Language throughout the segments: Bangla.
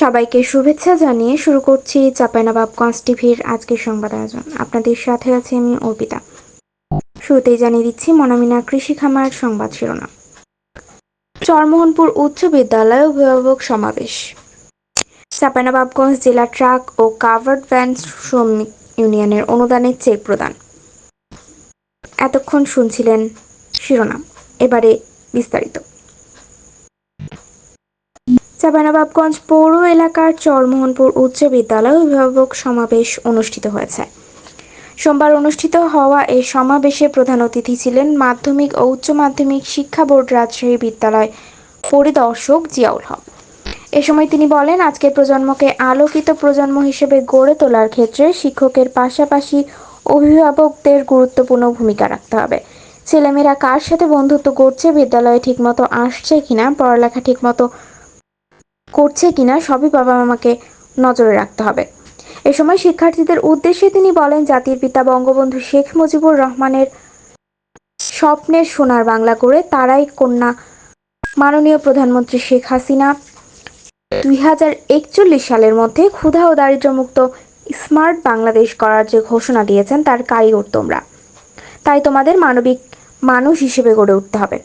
সবাইকে শুভেচ্ছা জানিয়ে শুরু করছি চাপাইনবাবগঞ্জ টিভির আজকের সংবাদ আয়োজন। আপনাদের সাথে আছে আমি অর্পিতা। শুরুতেই জানিয়ে দিচ্ছি মনামিনা কৃষি খামার সংবাদ শিরোনাম। চরমোহনপুর উচ্চ বিদ্যালয় অভিভাবক সমাবেশ। চাপাইনবাবগঞ্জ জেলা ট্রাক ও কাভার্ড ভ্যান শ্রমিক ইউনিয়নের অনুদানের চেক প্রদান। এতক্ষণ শুনছিলেন শিরোনাম। এবারে বিস্তারিত। চাঁপাইনবাবগঞ্জ পৌর এলাকার চরমোহনপুর উচ্চ বিদ্যালয় অভিভাবক সমাবেশ অনুষ্ঠিত হয়েছে। সোমবার অনুষ্ঠিত হওয়া এই সমাবেশে প্রধান অতিথি ছিলেন মাধ্যমিক ও উচ্চ মাধ্যমিক শিক্ষা বোর্ড রাজশাহী বিদ্যালয় পরিদর্শক জিয়াউল হক। এ সময় তিনি বলেন, আজকের প্রজন্মকে আলোকিত প্রজন্ম হিসেবে গড়ে তোলার ক্ষেত্রে শিক্ষকের পাশাপাশি অভিভাবকদের গুরুত্বপূর্ণ ভূমিকা রাখতে হবে। ছেলেমেয়েরা কার সাথে বন্ধুত্ব করছে, বিদ্যালয়ে ঠিকমতো আসছে কিনা, পড়ালেখা ঠিকমতো করছে কিনা সবই বাবা মামাকে নজরে রাখতে হবে। এ সময় শিক্ষার্থীদের উদ্দেশ্যে তিনি বলেন, জাতির পিতা বঙ্গবন্ধু শেখ মুজিবুর রহমানের স্বপ্নের সোনার বাংলা করে তারাই কন্যা মাননীয় প্রধানমন্ত্রী শেখ হাসিনা দুই হাজার একচল্লিশ সালের মধ্যে ক্ষুধা ও দারিদ্র্যমুক্ত স্মার্ট বাংলাদেশ করার যে ঘোষণা দিয়েছেন, তার কারিগর তোমরা। তাই তোমাদের মানবিক মানুষ হিসেবে গড়ে উঠতে হবে।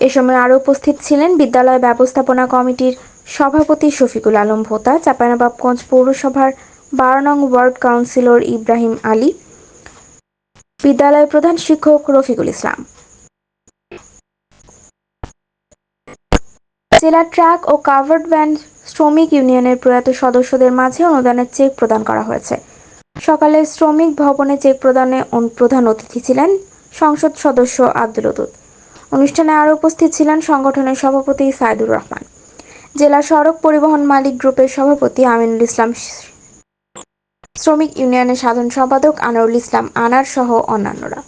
এ সময় আরও উপস্থিত ছিলেন বিদ্যালয় ব্যবস্থাপনা কমিটির সভাপতি শফিকুল আলম ভোতা, চাঁপাইনবাবগঞ্জ পৌরসভার বারো নং ওয়ার্ড কাউন্সিলর ইব্রাহিম আলী বিদ্যালয় প্রধান শিক্ষক রফিকুল ইসলাম। জেলা ট্রাক ও কাভার্ড ভ্যান শ্রমিক ইউনিয়নের প্রয়াত সদস্যদের মাঝে অনুদানের চেক প্রদান করা হয়েছে। সকালে শ্রমিক ভবনে চেক প্রদানে প্রধান অতিথি ছিলেন সংসদ সদস্য আব্দুল অনুষ্ঠানে আরও উপস্থিত ছিলেন সংগঠনের সভাপতি সাইদুর রহমান। জেলা সড়ক পরিবহন মালিক গ্রুপের সভাপতি আমিনুল ইসলাম শ্রমিক ইউনিয়নের সাধারণ সম্পাদক আনারুল ইসলাম আনার সহ অন্যান্যরা।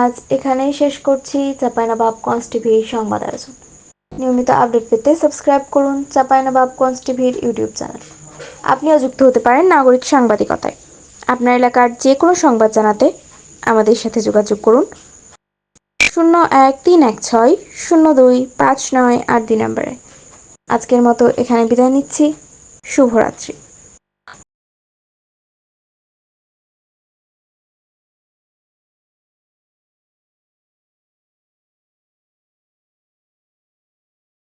আজ এখানেই শেষ করছি। চাপাইনবাবগঞ্জ টিভির সংবাদ আয়োজন। নিয়মিত আপডেট পেতে সাবস্ক্রাইব করুন চাপাইনবাবগঞ্জ টিভির ইউটিউব চ্যানেল। আপনিও যুক্ত হতে পারেন নাগরিক সাংবাদিকতায়। আপনার এলাকার যে কোনো সংবাদ জানাতে আমাদের সাথে যোগাযোগ করুন। শূন্য এক তিন এক ছয় শূন্য দুই পাঁচ নয় আট দুই নম্বরে। আজকের মতো এখানে বিদায় নিচ্ছি। শুভরাত্রি।